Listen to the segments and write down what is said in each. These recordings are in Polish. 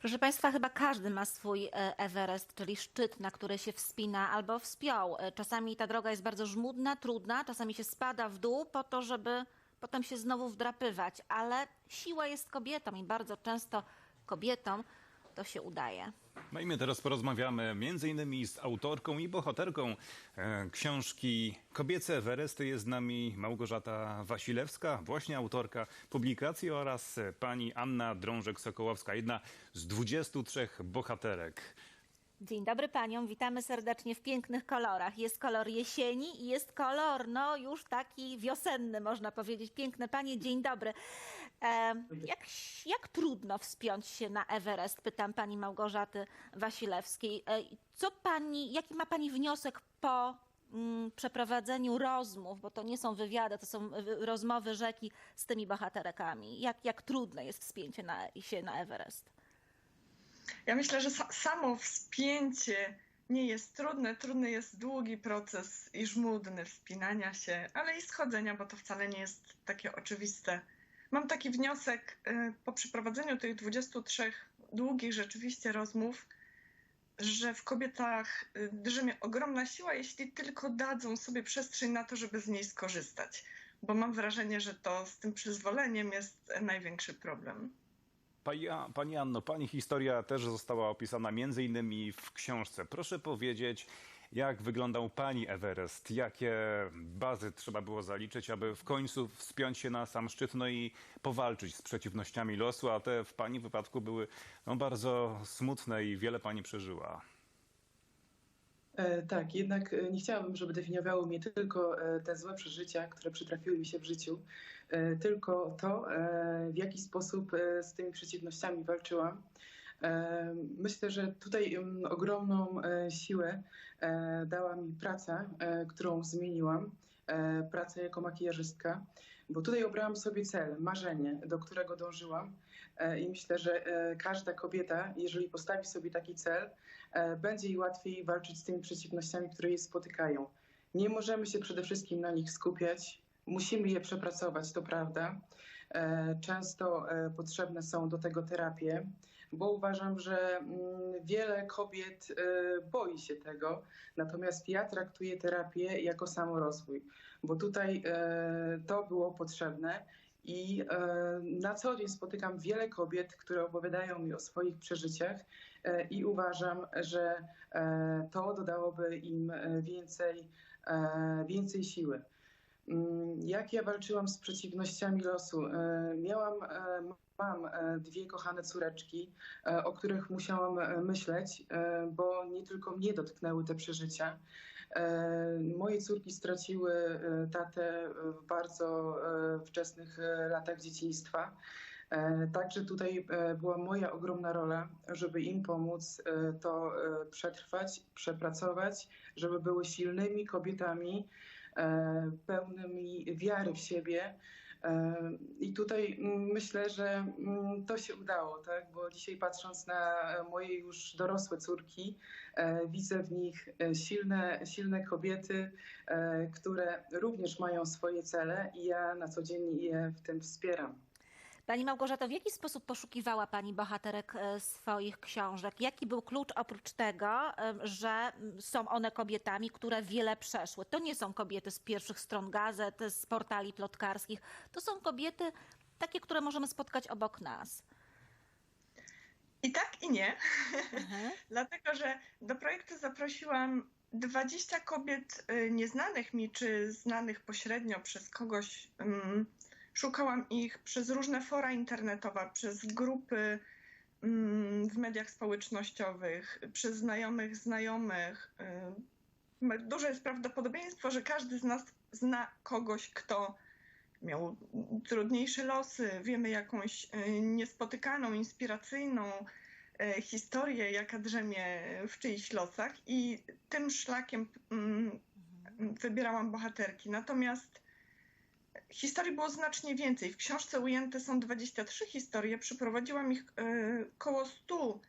Proszę Państwa, chyba każdy ma swój e, Everest, czyli szczyt, na który się wspina albo wspiął. E, Czasami ta droga jest bardzo żmudna, trudna, czasami się spada w dół po to, żeby potem się znowu wdrapywać, ale siła jest kobietą i bardzo często kobietom to się udaje. No i my teraz porozmawiamy innymi z autorką i bohaterką e, książki Kobiece Everest. Jest z nami Małgorzata Wasilewska, właśnie autorka publikacji oraz pani Anna Drążek-Sokołowska, jedna z 23 bohaterek. Dzień dobry paniom, witamy serdecznie w pięknych kolorach. Jest kolor jesieni i jest kolor, no już taki wiosenny, można powiedzieć. Piękne panie, dzień dobry. E, jak, jak trudno wspiąć się na Everest, pytam pani Małgorzaty Wasilewskiej. E, co pani, jaki ma pani wniosek po mm, przeprowadzeniu rozmów, bo to nie są wywiady, to są y, rozmowy rzeki z tymi bohaterkami. Jak, jak trudne jest wspięcie na, się na Everest? Ja myślę, że sa samo wspięcie nie jest trudne. Trudny jest długi proces i żmudny wspinania się, ale i schodzenia, bo to wcale nie jest takie oczywiste. Mam taki wniosek y, po przeprowadzeniu tych 23 długich rzeczywiście rozmów, że w kobietach y, drzemie ogromna siła, jeśli tylko dadzą sobie przestrzeń na to, żeby z niej skorzystać. Bo mam wrażenie, że to z tym przyzwoleniem jest największy problem. Pani, Anno, pani historia też została opisana między innymi w książce. Proszę powiedzieć, jak wyglądał pani Everest? Jakie bazy trzeba było zaliczyć, aby w końcu wspiąć się na sam szczyt no i powalczyć z przeciwnościami losu, a te w pani wypadku były no, bardzo smutne i wiele pani przeżyła. E, Tak, jednak e, nie chciałabym, żeby definiowały mnie tylko e, te złe przeżycia, które przytrafiły mi się w życiu, tylko to, w jaki sposób z tymi przeciwnościami walczyłam. Myślę, że tutaj ogromną siłę dała mi praca, którą zmieniłam, praca jako makijażystka, bo tutaj obrałam sobie cel, marzenie, do którego dążyłam i myślę, że e, każda kobieta, jeżeli postawi sobie taki cel, e, będzie jej łatwiej walczyć z tymi przeciwnościami, które jej spotykają. Nie możemy się przede wszystkim na nich skupiać. Musimy je przepracować, to prawda. E, Często e, potrzebne są do tego terapie, bo uważam, że mm, wiele kobiet e, boi się tego. Natomiast ja traktuję terapię jako samorozwój, bo tutaj e, to było potrzebne. I e, na co dzień spotykam wiele kobiet, które opowiadają mi o swoich przeżyciach e, i uważam, że e, to dodałoby im więcej, więcej siły. Mm, Jak ja walczyłam z przeciwnościami losu? Miałam, mam dwie kochane córeczki, o których musiałam myśleć, bo nie tylko mnie dotknęły te przeżycia. E, Moje córki straciły e, tatę w bardzo e, wczesnych latach dzieciństwa. Także tutaj była moja ogromna rola, żeby im pomóc to przetrwać, przepracować, żeby były silnymi kobietami, pełnymi wiary w siebie. E, I tutaj myślę, że mm, to się udało, tak? bo dzisiaj patrząc na moje już dorosłe córki, e, widzę w nich e, silne, silne kobiety, e, które również mają swoje cele i ja na co dzień je w tym wspieram. Pani Małgorzato, w jaki sposób poszukiwała Pani bohaterek e, swoich książek? Jaki był klucz oprócz tego, e, że mm, są one kobietami, które wiele przeszły? To nie są kobiety z pierwszych stron gazet, z portali plotkarskich. To są kobiety takie, które możemy spotkać obok nas. I tak, i nie. Mhm. Dlatego, że do projektu zaprosiłam 20 kobiet y, nieznanych mi, czy znanych pośrednio przez kogoś. ym, Szukałam ich przez różne fora internetowe, przez grupy ym, w mediach społecznościowych, przez znajomych znajomych. Y, Duże jest prawdopodobieństwo, że każdy z nas zna kogoś, kto miał trudniejsze losy. Wiemy jakąś y, niespotykaną, inspiracyjną e, historię, jaka drzemie w czyichś losach i tym szlakiem mm, wybierałam bohaterki. Natomiast historii było znacznie więcej. W książce ujęte są 23 historie. Przeprowadziłam ich e, koło 100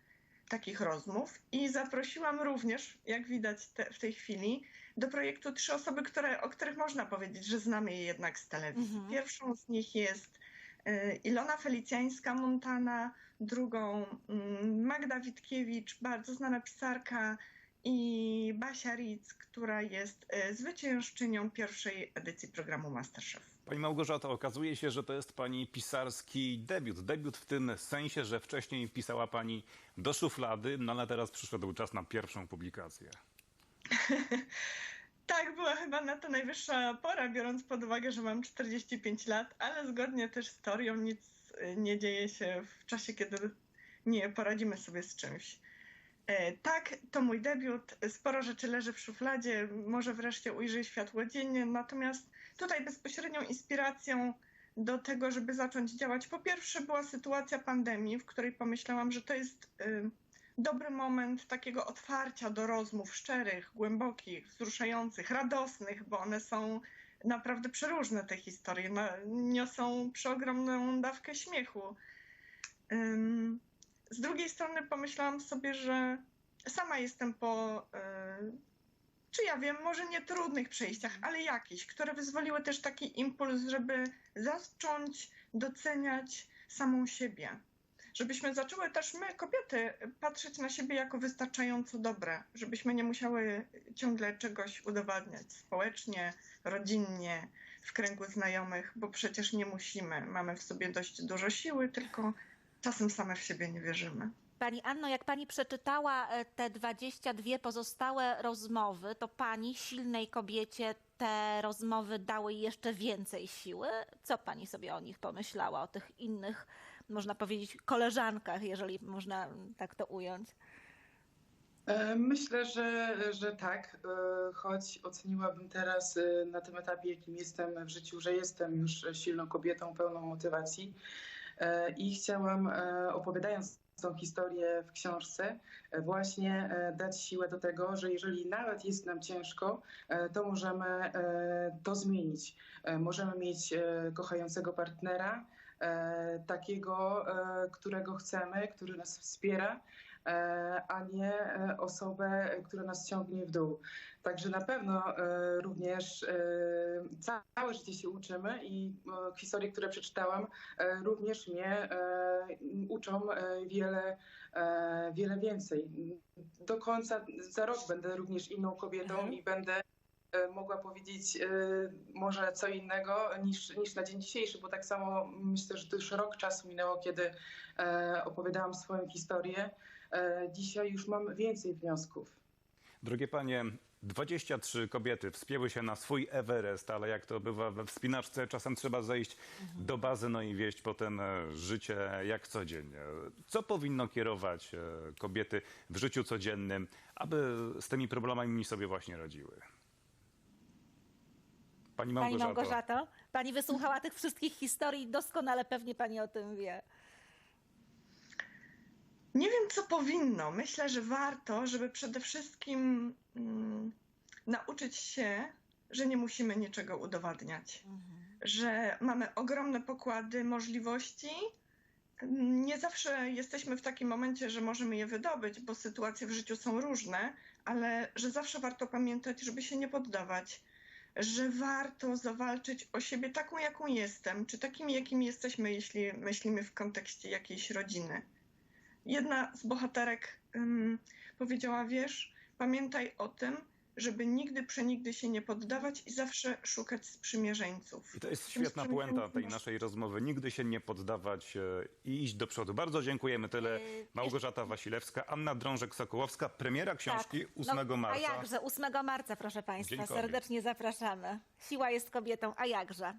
takich rozmów i zaprosiłam również, jak widać te, w tej chwili, do projektu trzy osoby, które, o których można powiedzieć, że znamy je jednak z telewizji. Mhm. Pierwszą z nich jest e, Ilona Felicjańska-Montana, drugą mm, Agata Witkiewicz, bardzo znana pisarka i Basia Ritz, która jest e, zwyciężczynią pierwszej edycji programu Masterchef. Pani Małgorzato, okazuje się, że to jest pani pisarski debiut. Debiut w tym sensie, że wcześniej pisała pani do szuflady, no ale teraz przyszedł czas na pierwszą publikację. Tak, była chyba na to najwyższa pora, biorąc pod uwagę, że mam 45 lat, ale zgodnie też z teorią nic y, nie dzieje się w czasie, kiedy nie poradzimy sobie z czymś. E, Tak, to mój debiut. Sporo rzeczy leży w szufladzie, może wreszcie ujrzy światło dziennie, natomiast tutaj bezpośrednią inspiracją do tego, żeby zacząć działać, po pierwsze była sytuacja pandemii, w której pomyślałam, że to jest y, dobry moment takiego otwarcia do rozmów szczerych, głębokich, wzruszających, radosnych, bo one są naprawdę przeróżne te historie, na- niosą przeogromną dawkę śmiechu. Z drugiej strony pomyślałam sobie, że sama jestem po, y, czy ja wiem, może nie trudnych przejściach, ale jakichś, które wyzwoliły też taki impuls, żeby zacząć doceniać samą siebie żebyśmy zaczęły też my, kobiety, patrzeć na siebie jako wystarczająco dobre, żebyśmy nie musiały ciągle czegoś udowadniać społecznie, rodzinnie, w kręgu znajomych, bo przecież nie musimy. Mamy w sobie dość dużo siły, tylko czasem same w siebie nie wierzymy. Pani Anno, jak pani przeczytała e, te 22 pozostałe rozmowy, to pani, silnej kobiecie, te rozmowy dały jeszcze więcej siły? Co pani sobie o nich pomyślała, o tych innych, można powiedzieć, koleżankach, jeżeli można tak to ująć? E, Myślę, że, że tak, e, choć oceniłabym teraz na tym etapie, jakim jestem w życiu, że jestem już silną kobietą, pełną motywacji i chciałam, e, opowiadając tą historię w książce, e, właśnie e, dać siłę do tego, że jeżeli nawet jest nam ciężko, e, to możemy e, to zmienić. E, Możemy mieć e, kochającego partnera, e, takiego, e, którego chcemy, który nas wspiera, e, a nie e, osobę, która nas ciągnie w dół. Także na pewno e, również e, całe życie się uczymy i e, historie, które przeczytałam, e, również mnie e, uczą e, wiele, e, wiele więcej. Do końca, za rok będę również inną kobietą Mhm. i będę e, mogła powiedzieć e, może co innego niż, niż na dzień dzisiejszy, bo tak samo myślę, że to już rok czasu minęło, kiedy e, opowiadałam swoją historię. E, Dzisiaj już mam więcej wniosków. Drogie panie, 23 kobiety wspięły się na swój Everest, ale jak to bywa we wspinaczce, czasem trzeba zejść do bazy, no i wieść potem e, życie jak codziennie. Co powinno kierować e, kobiety w życiu codziennym, aby z tymi problemami sobie właśnie radziły? Pani Pani Małgorzato. Małgorzato, pani wysłuchała tych wszystkich historii, doskonale pewnie pani o tym wie. Nie wiem, co powinno. Myślę, że warto, żeby przede wszystkim mm, nauczyć się, że nie musimy niczego udowadniać. że mamy ogromne pokłady możliwości. Nie zawsze jesteśmy w takim momencie, że możemy je wydobyć, bo sytuacje w życiu są różne, ale że zawsze warto pamiętać, żeby się nie poddawać, że warto zawalczyć o siebie taką, jaką jestem, czy takim, jakim jesteśmy, jeśli myślimy w kontekście jakiejś rodziny. Jedna z bohaterek ym, powiedziała: Wiesz, pamiętaj o tym, żeby nigdy przenigdy się nie poddawać i zawsze szukać sprzymierzeńców. I to jest świetna puenta tej naszej rozmowy. Nigdy się nie poddawać e, i iść do przodu. Bardzo dziękujemy. Tyle Yy, Małgorzata Wasilewska, Anna Drążek-Sokołowska. Premiera książki 8 no, marca. A jakże, 8 marca, proszę Państwa, Dzień kobiet. serdecznie zapraszamy. Siła jest kobietą, a jakże.